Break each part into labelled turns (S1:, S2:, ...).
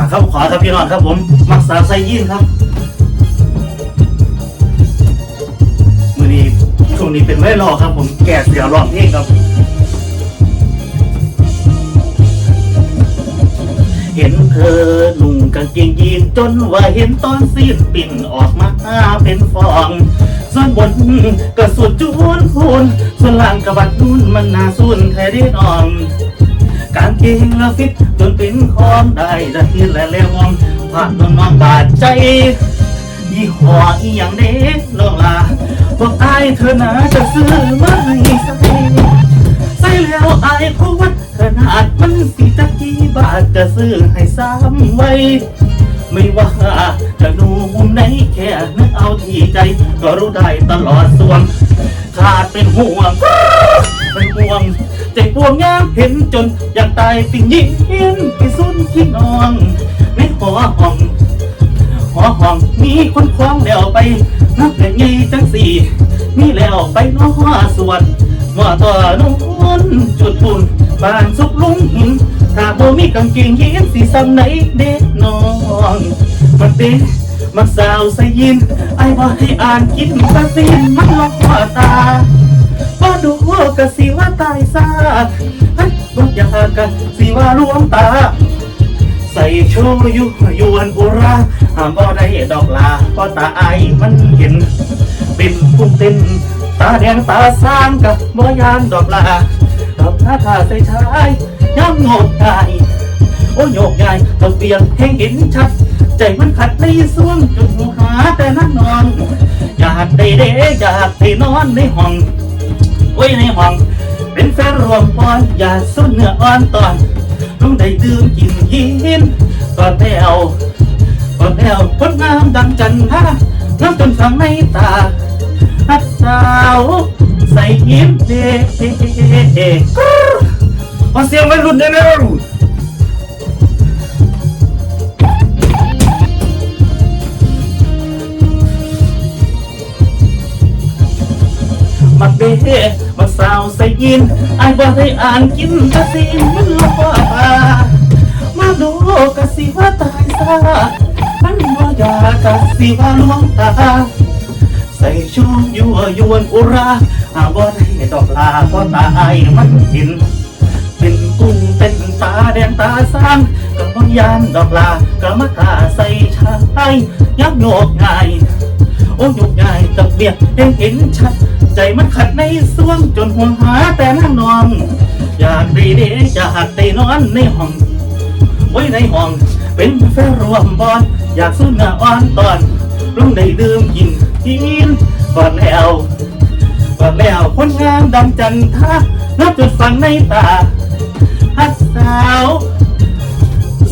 S1: าครับขวาครับพี่น้องครับผม มักสาวไซยินครับมือนี้ช่วงนี้เป็นไม่รอครับ ผมแก่เสียรองเพลงครับ เห็นเธอนุ่งกางเกงยีนจนว่าเห็นตอนซีนปิ่นออกมาเป็นฟองส่วนบนก็สุดจูนพูนส่วนล่างกระบัดนุ่นมันน่าสุนแท้ได้นอน กางเกงละฟิตจนเป็นคอมได้ได้และแล้วมองผ่านน้องน้องบาดใจยี่ห้ออีหยังเด็กน้องลาบอกอายเธอนะจะซื้อมาให้ใส่ใส่แล้วอายพูดขนาดมันสิตะกี้บาทจะซื้อให้ซ้ำไว้ ไม่ว่าจะดูมุมไหนแค่นึกเอาที่ใจ ก็รู้ได้ตลอดส่วนขาดเป็นห่วง เป็นห่วงใจปวงยามเห็นจนอยากตายสิ่งยิ่งไปสุนที่นองในหัวห้องหอห้องมีคนคล้องแล้วไปนับเด็กใหญ่จังสี่มีแล้วไปน้อส่วนหม้อต่อนุ่นจุดปุ่นบ้านสุกลุงหินถ้าบ่มีกางเกงยีนสีซ้ำไหนเด็กน้องมันเตะมันสาวใส่ยินไอ้บ่ให้อ่านกินกระสินมันลอกหัวตา บ่ดูกะสิว่าตายซาฮ้ยบ่อยากกะสิว่าลวงตา ใส่โชยุยวนอุราหามบ่ได้ดอกลาเพราะตาไอายมันเห็นเป็นกุ้งเต้นตาแดงตาสร้างกับบ่ยานดอกลากับท่าทาใส่ชายย่ำโงกงายโอ้โยกงายต้องเปลี่ยนให้เห็นชัด ใจมันขัดในส่วงจนหูหาแต่นั่งนอน อยากได้เด้อยากได้นอนในห้อง โอ้ยในห้อง เป็นแฟนรวมปอนอย่าสุดเนื้ออ่อนตอนต้องได้ดื่มกินยินก่อนแล้วก่อนแล้วคนงามดังจันทราน้ำจนฝังในตาฮัดสาวใส่ยิ้มเด็กมาเสียงวัยรุ่นเร็ว มักเด้มักสาวใส่ยินไอ้บ่ได้อ่านกินกะสิมันลอกว่าปามาดูกะสิว่าตายซามันบ่อยากกะสิว่าลวงตาใส่ชูยั่วยวนอุราหาบ่ได้ดอกลาเพราะตาไอ้มันเห็นเป็นกุ้งเป็นตาแดงตาสร้างกับมยานดอกลากับมะกาใส่ชายยักโยกง่ายโอ้โยกง่ายตับเบียดให้เห็นชัด ใจมันขัดในส่วงจนห่วงหาแต่นั่งนอน อยากได้เดอยากได้นอนในห้องไว้ในห้อง เป็นแฟนรวมบอลอยากสู้เนื้ออ่อนตอนรุ่งได้ดื่มกินกินก่อนแล้วก่อนแล้วคนงามดำจันทรานับจุดฝังในตาฮักสาว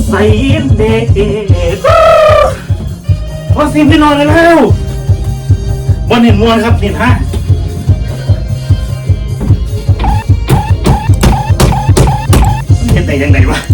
S1: ใส่เด็กว่าสิพี่นอนเลยแล้วบนเห็นมวนครับเห็นฮะ ยังไงวะ